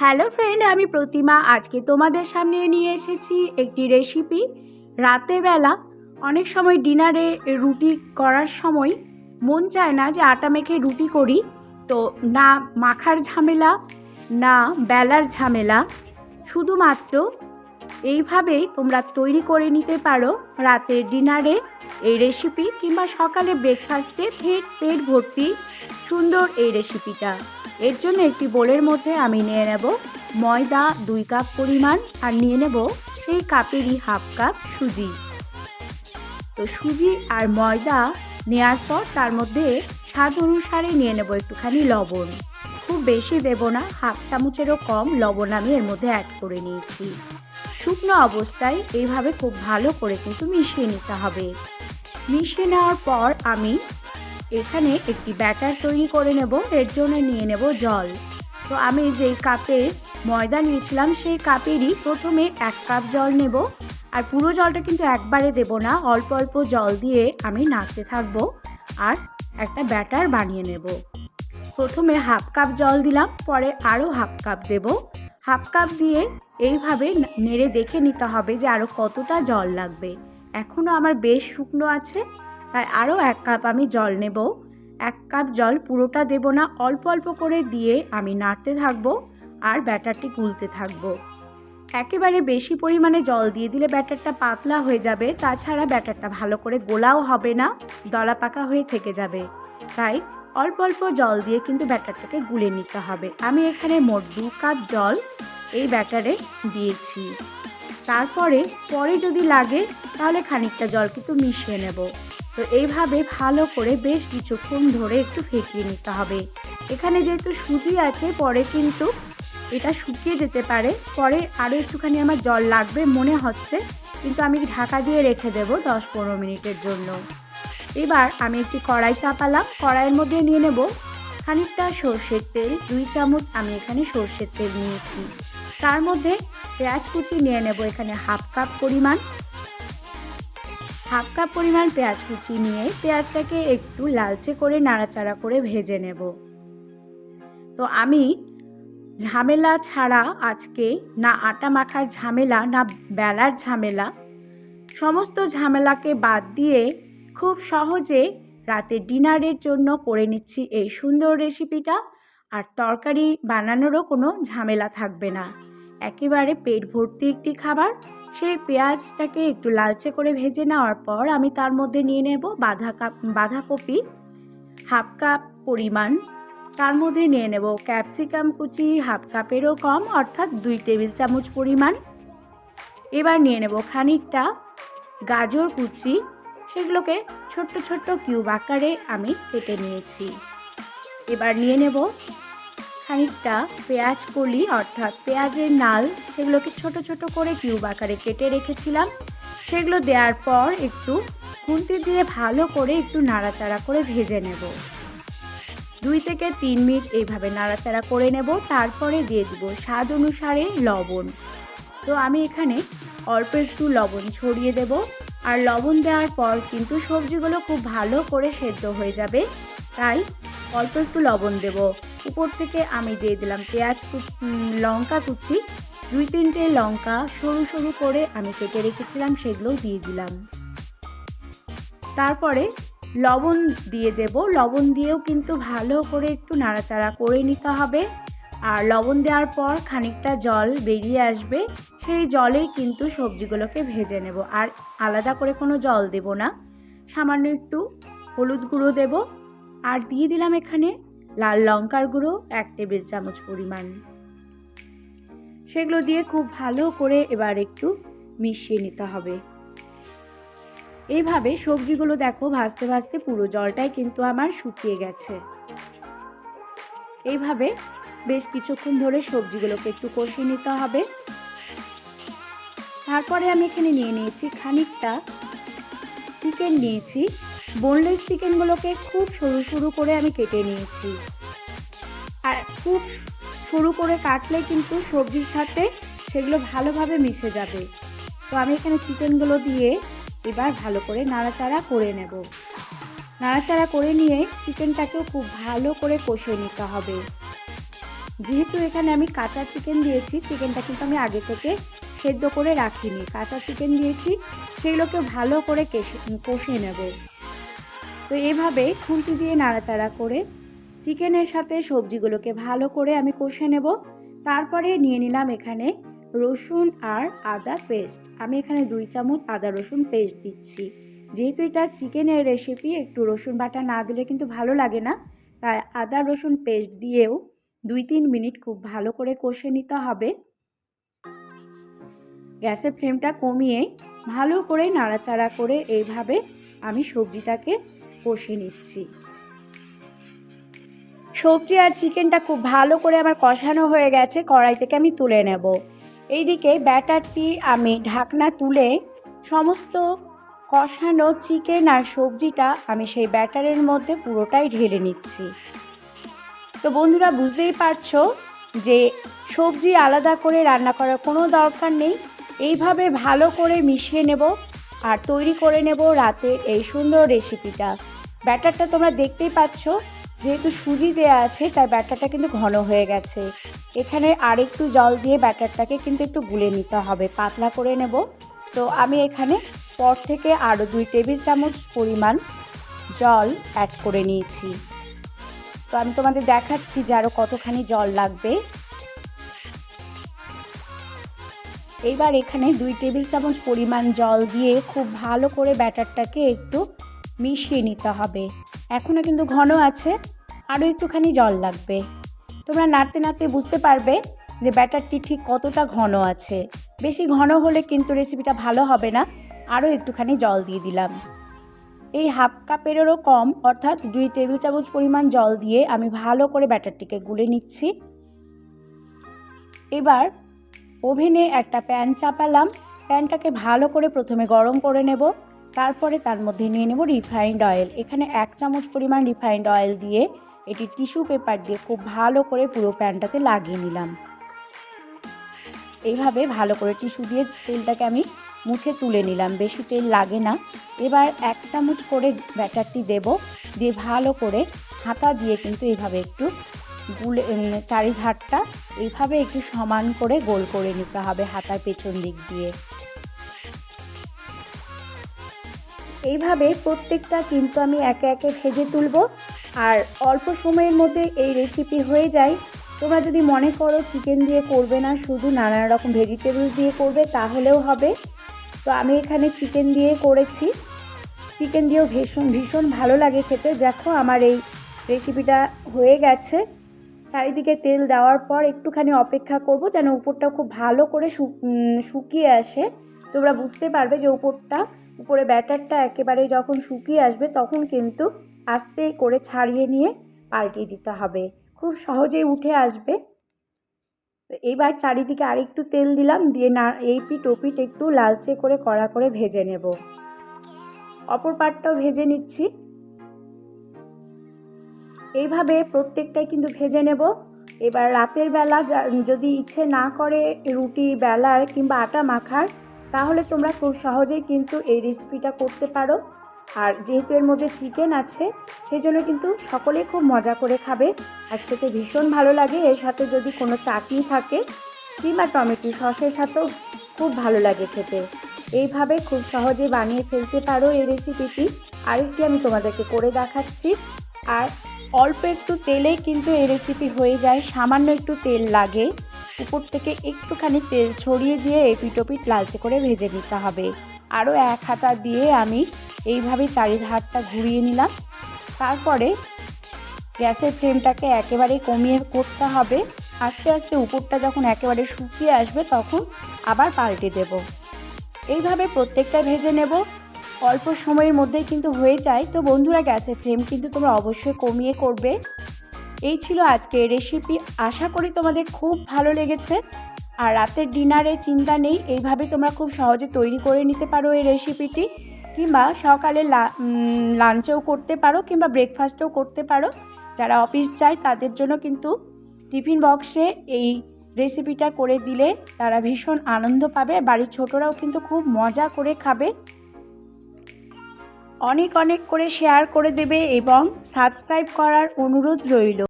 Hello friend, আমি প্রতিমা। আজকে তোমাদের সামনে নিয়ে এসেছি একটি রেসিপি রাতের বেলা, অনেক সময় ডিনারে রুটি করার সময় মন চায় না যে আটা মেখে রুটি করি। তো না মাখার ঝামেলা, না বেলার ঝামেলা। শুধুমাত্র এইভাবেই তোমরা তৈরি করে নিতে পারো রাতের ডিনারে এই রেসিপি কিংবা সকালে ব্রেকফাস্টে পেট পেট ভর্তি সুন্দর এই রেসিপিটা এর জন্য একটি বোলের মধ্যে আমি নিয়ে নেব ময়দা দুই কাপ পরিমাণ আর নিয়ে নেব সেই কাপেরই হাফ কাপ সুজি। তো সুজি আর ময়দা নেওয়ার পর তার মধ্যে স্বাদ অনুসারে নিয়ে নেব একটুখানি লবণ। খুব বেশি দেব না, হাফ চামচেরও কম লবণ আমি এর মধ্যে অ্যাড করে নিয়েছি। শুকনো অবস্থায় এইভাবে খুব ভালো করে কিন্তু মিশিয়ে নিতে হবে। মিশিয়ে নেওয়ার পর আমি এখানে একটি ব্যাটার তৈরি করে নেব, এর জন্য নিয়ে নেব জল। তো আমি যেই কাপে ময়দা নিয়েছিলাম, সেই কাপেরই প্রথমে এক কাপ জল নেব। আর পুরো জলটা কিন্তু একবারে দেব না, অল্প অল্প জল দিয়ে আমি নাড়তে থাকব আর একটা ব্যাটার বানিয়ে নেব। প্রথমে হাফ কাপ জল দিলাম, পরে আরও হাফ কাপ দেব। হাফ কাপ দিয়ে এইভাবে নেড়ে দেখে নিতে হবে যে আরও কতটা জল লাগবে। এখনও আমার বেশ শুকনো আছে। তাই আরও এক কাপ আমি জল নেব। এক কাপ জল পুরোটা দেব না, অল্প অল্প করে দিয়ে আমি নাড়তে থাকব আর ব্যাটারটি গুলতে থাকব। একেবারে বেশি পরিমাণে জল দিয়ে দিলে ব্যাটারটা পাতলা হয়ে যাবে, তাছাড়া ব্যাটারটা ভালো করে গোলাও হবে না, দলা পাকা হয়ে থেকে যাবে। তাই অল্প অল্প জল দিয়ে কিন্তু ব্যাটারটাকে গুলে নিতে হবে। আমি এখানে মোট দু কাপ জল এই ব্যাটারে দিয়েছি। তারপরে, পরে যদি লাগে, তাহলে খানিকটা জল কিন্তু মিশিয়ে নেব। তো এইভাবে ভালো করে বেশ কিছুক্ষণ ধরে একটু ফেটিয়ে নিতে হবে। এখানে যেহেতু সুজি আছে, পরে কিন্তু এটা শুকিয়ে যেতে পারে। পরে আরও একটুখানি আমার জল লাগবে মনে হচ্ছে, কিন্তু আমি ঢাকা দিয়ে রেখে দেবো দশ পনেরো মিনিটের জন্য। এবার আমি একটি কড়াই চাপালাম। কড়াইয়ের মধ্যে নিয়ে নেব খানিকটা সর্ষের তেল। দুই চামচ আমি এখানে সর্ষের তেল নিয়েছি। তার মধ্যে পেঁয়াজ কুচি নিয়ে নেব এখানে হাফ কাপ পরিমাণ। হাফ কাপ পরিমাণ পেঁয়াজ কুচি নিয়ে পেঁয়াজটাকে একটু লালচে করে নাড়াচাড়া করে ভেজে নেব। তো আমি ঝামেলা ছাড়া আজকে না আটা মাখার ঝামেলা, না বেলার ঝামেলা, সমস্ত ঝামেলাকে বাদ দিয়ে খুব সহজে রাতে ডিনারের জন্য করে নিচ্ছি এই সুন্দর রেসিপিটা। আর তরকারি বানানোরও কোনো ঝামেলা থাকবে না। একেবারে পেট ভর্তি একটি খাবার। সেই পেঁয়াজটাকে একটু লালচে করে ভেজে নেওয়ার পর আমি তার মধ্যে নিয়ে নেব বাঁধা কাপ বাঁধাকপি হাফ কাপ পরিমাণ। তার মধ্যে নিয়ে নেব ক্যাপসিকাম কুচি, হাফ কাপেরও কম, অর্থাৎ দুই টেবিল চামচ পরিমাণ। এবার নিয়ে নেব খানিকটা গাজর কুচি। সেগুলোকে ছোট্ট ছোট্ট কিউব আকারে আমি কেটে নিয়েছি। এবার নিয়ে নেব খানিকটা পেঁয়াজ কলি, অর্থাৎ পেঁয়াজের নাল সেগুলোকে ছোট ছোট করে কিউব আকারে কেটে রেখেছিলাম। সেগুলো দেওয়ার পর একটু খুন্তি দিয়ে ভালো করে একটু নাড়াচাড়া করে ভেজে নেব। দুই থেকে তিন মিনিট এইভাবে নাড়াচাড়া করে নেব, তারপরে দিয়ে দিব স্বাদ অনুসারে লবণ। তো আমি এখানে অল্প একটু লবণ ছড়িয়ে দেব, আর লবণ দেওয়ার পর কিন্তু সবজিগুলো খুব ভালো করে সেদ্ধ হয়ে যাবে, তাই অল্প একটু লবণ দেব। উপর থেকে আমি দিয়ে দিলাম পেঁয়াজ লঙ্কা কুচি। দুই তিনটে লঙ্কা সরু সরু করে আমি কেটে রেখেছিলাম সেগুলো দিয়ে দিলাম। তারপরে লবণ দিয়ে দেব। লবণ দিয়েও কিন্তু ভালো করে একটু নাড়াচাড়া করে নিতে হবে। আর লবণ দেওয়ার পর খানিকটা জল বেরিয়ে আসবে। সেই জলেই কিন্তু সবজিগুলোকে ভেজে নেব। আর আলাদা করে কোনো জল দেব না। সামান্য একটু হলুদ গুঁড়ো দেব। আর দিয়ে দিলাম এখানে লাল লঙ্কার গুঁড়ো, এক টেবিল চামচ পরিমাণ। সেগুলো দিয়ে খুব ভালো করে এবার একটু মিশিয়ে নিতে হবে। এইভাবে সবজিগুলো দেখো ভাজতে ভাজতে পুরো জলটাই কিন্তু আমার শুকিয়ে গেছে। এইভাবে বেশ কিছুক্ষণ ধরে সবজিগুলোকে একটু কষিয়ে নিতে হবে। তারপরে আমি এখানে নিয়ে নিয়েছি খানিকটা চিকেন নিয়েছি। বোনলেস চিকেনগুলোকে খুব সরু সরু করে আমি কেটে নিয়েছি। আর খুব সরু করে কাটলে কিন্তু সবজির সাথে সেগুলো ভালোভাবে মিশে যাবে। তো আমি এখানে চিকেনগুলো দিয়ে এবার ভালো করে নাড়াচাড়া করে নেব। নাড়াচাড়া করে নিয়ে চিকেনটাকেও খুব ভালো করে কষিয়ে নিতে হবে। যেহেতু এখানে আমি কাঁচা চিকেন দিয়েছি চিকেনটা কিন্তু আমি আগে থেকে সেদ্ধ করে রাখিনি। কাঁচা চিকেন দিয়েছি সেগুলোকে ভালো করে কষে নেব। তো এভাবে খুন্তি দিয়ে নাড়াচাড়া করে চিকেনের সাথে সবজিগুলোকে ভালো করে আমি কষে নেব। তারপরে নিয়ে নিলাম এখানে রসুন আর আদা পেস্ট। আমি এখানে দুই চামচ আদা রসুন পেস্ট দিচ্ছি। যেহেতু এটা চিকেনের রেসিপি একটু রসুন বাটা না দিলে কিন্তু ভালো লাগে না। তাই আদা রসুন পেস্ট দিয়েও দুই তিন মিনিট খুব ভালো করে কষে নিতে হবে। গ্যাসের ফ্লেমটা কমিয়ে ভালো করে নাড়াচাড়া করে এইভাবে আমি সবজিটাকে কষে নিচ্ছি। সবজি আর চিকেনটা খুব ভালো করে আমার কষানো হয়ে গেছে, কড়াই থেকে আমি তুলে নেব। এইদিকে ব্যাটারটি আমি ঢাকনা তুলে সমস্ত কষানো চিকেন আর সবজিটা আমি সেই ব্যাটারের মধ্যে পুরোটাই ঢেলে নিচ্ছি। তো বন্ধুরা, বুঝতেই পারছ যে সবজি আলাদা করে রান্না করার কোনো দরকার নেই। এইভাবে ভালো করে মিশিয়ে নেব আর তৈরি করে নেব রাতে এই সুন্দর রেসিপিটা ব্যাটারটা তোমরা দেখতেই পাচ্ছ। যেহেতু সুজি দেওয়া আছে, তাই ব্যাটারটা কিন্তু ঘন হয়ে গেছে। এখানে আরেকটু জল দিয়ে ব্যাটারটাকে কিন্তু একটু গুলে নিতে হবে, পাতলা করে নেব। তো আমি এখানে পর থেকে আরও দুই টেবিল চামচ পরিমাণ জল অ্যাড করে নিয়েছি। তো আমি তোমাদের দেখাচ্ছি যে আরও কতখানি জল লাগবে। এইবার এখানে দুই টেবিল চামচ পরিমাণ জল দিয়ে খুব ভালো করে ব্যাটারটাকে একটু মিশিয়ে নিতে হবে। এখনও কিন্তু ঘন আছে আরও একটুখানি জল লাগবে। তোমরা নাড়তে নাড়তে বুঝতে পারবে যে ব্যাটারটি ঠিক কতটা ঘন আছে। বেশি ঘন হলে কিন্তু রেসিপিটা ভালো হবে না। আরও একটুখানি জল দিয়ে দিলাম। এই হাফ কাপেরও কম, অর্থাৎ দুই টেবিল চামচ পরিমাণ জল দিয়ে আমি ভালো করে ব্যাটারটিকে গুলে নিচ্ছি। এবার ওভেনে একটা প্যান চাপালাম। প্যানটাকে ভালো করে প্রথমে গরম করে নেব। তারপরে তার মধ্যে নিয়ে নেব রিফাইন্ড অয়েল। এখানে এক চামচ পরিমাণ রিফাইন্ড অয়েল দিয়ে এটি টিস্যু পেপার দিয়ে খুব ভালো করে পুরো প্যানটাতে লাগিয়ে নিলাম। এইভাবে ভালো করে টিস্যু দিয়ে তেলটাকে আমি মুছে তুলে নিলাম, বেশি তেল লাগে না। এবার এক চামচ করে ব্যাটারটি দেব, দিয়ে ভালো করে হাতা দিয়ে কিন্তু এইভাবে একটু গুলে চারিধারটা এইভাবে একটু সমান করে গোল করে নিতে হবে হাতার পেছন দিক দিয়ে। এইভাবে প্রত্যেকটা কিন্তু আমি একে একে ভেজে তুলব। আর অল্প সময়ের মধ্যে এই রেসিপি হয়ে যায়। তোমরা যদি মনে করো চিকেন দিয়ে করবে না, শুধু নানা রকম ভেজিটেবলস দিয়ে করবে, তাহলেও হবে। তো আমি এখানে চিকেন দিয়ে করেছি। চিকেন দিয়েও ভীষণ ভীষণ ভালো লাগে খেতে। দেখো আমার এই রেসিপিটা হয়ে গেছে। চারিদিকে তেল দেওয়ার পর একটুখানি অপেক্ষা করব, যেন উপরটা খুব ভালো করে শুকিয়ে আসে। তোমরা বুঝতে পারবে যে উপরটা, উপরে ব্যাটারটা একেবারে যখন শুকিয়ে আসবে, তখন কিন্তু আস্তে করে ছাড়িয়ে নিয়ে পাল্টিয়ে দিতে হবে। খুব সহজেই উঠে আসবে। এবার চারিদিকে আরেকটু তেল দিলাম, দিয়ে না, এই পিঠ, ও একটু লালচে করে কড়া করে ভেজে নেব। অপর পাটটাও ভেজে নিচ্ছি। এইভাবে প্রত্যেকটাই কিন্তু ভেজে নেব। এবার রাতের বেলা যদি ইচ্ছে না করে রুটি বেলার কিংবা আটা মাখার তাহলে তোমরা খুব সহজেই কিন্তু এই রেসিপিটা করতে পারো। আর যেহেতু এর মধ্যে চিকেন আছে সেই জন্য কিন্তু সকলে খুব মজা করে খাবে। আর খেতে ভীষণ ভালো লাগে। এর সাথে যদি কোনো চাটনি থাকে, কিংবা টমেটো সসের সাথেও খুব ভালো লাগে খেতে। এইভাবে খুব সহজে বানিয়ে ফেলতে পারো এই রেসিপিটি। আরেকটি আমি তোমাদেরকে করে দেখাচ্ছি। আর অল্প একটু তেলেই কিন্তু এই রেসিপি হয়ে যায়। সামান্য একটু তেল লাগে। উপর থেকে একটুখানি তেল ছড়িয়ে দিয়ে এপিটোপিট লালচে করে ভেজে নিতে হবে। আরও এক হাতা দিয়ে আমি এইভাবে চারিধারটা ঘুরিয়ে নিলাম। তারপরে গ্যাসের ফ্লেমটাকে একেবারে কমিয়ে করতে হবে। আস্তে আস্তে উপরটা যখন একেবারে শুকিয়ে আসবে তখন আবার পাল্টে দেব। এইভাবে প্রত্যেকটা ভেজে নেব। অল্প সময়ের মধ্যেই কিন্তু হয়ে যায়। তো বন্ধুরা, গ্যাসের ফ্লেম কিন্তু তোমরা অবশ্যই কমিয়ে করবে। এই ছিল আজকের রেসিপি আশা করি তোমাদের খুব ভালো লেগেছে। আর রাতের ডিনারে চিন্তা নেই, এইভাবে তোমরা খুব সহজে তৈরি করে নিতে পারো এই রেসিপিটি কিংবা সকালে লাঞ্চেও করতে পারো, কিংবা ব্রেকফাস্টেও করতে পারো। যারা অফিস যায়, তাদের জন্য কিন্তু টিফিন বক্সে এই রেসিপিটা করে দিলে তারা ভীষণ আনন্দ পাবে। বাড়ির ছোটরাও কিন্তু খুব মজা করে খাবে। অনেক অনেক করে শেয়ার করে দেবে এবং সাবস্ক্রাইব করার অনুরোধ রইল।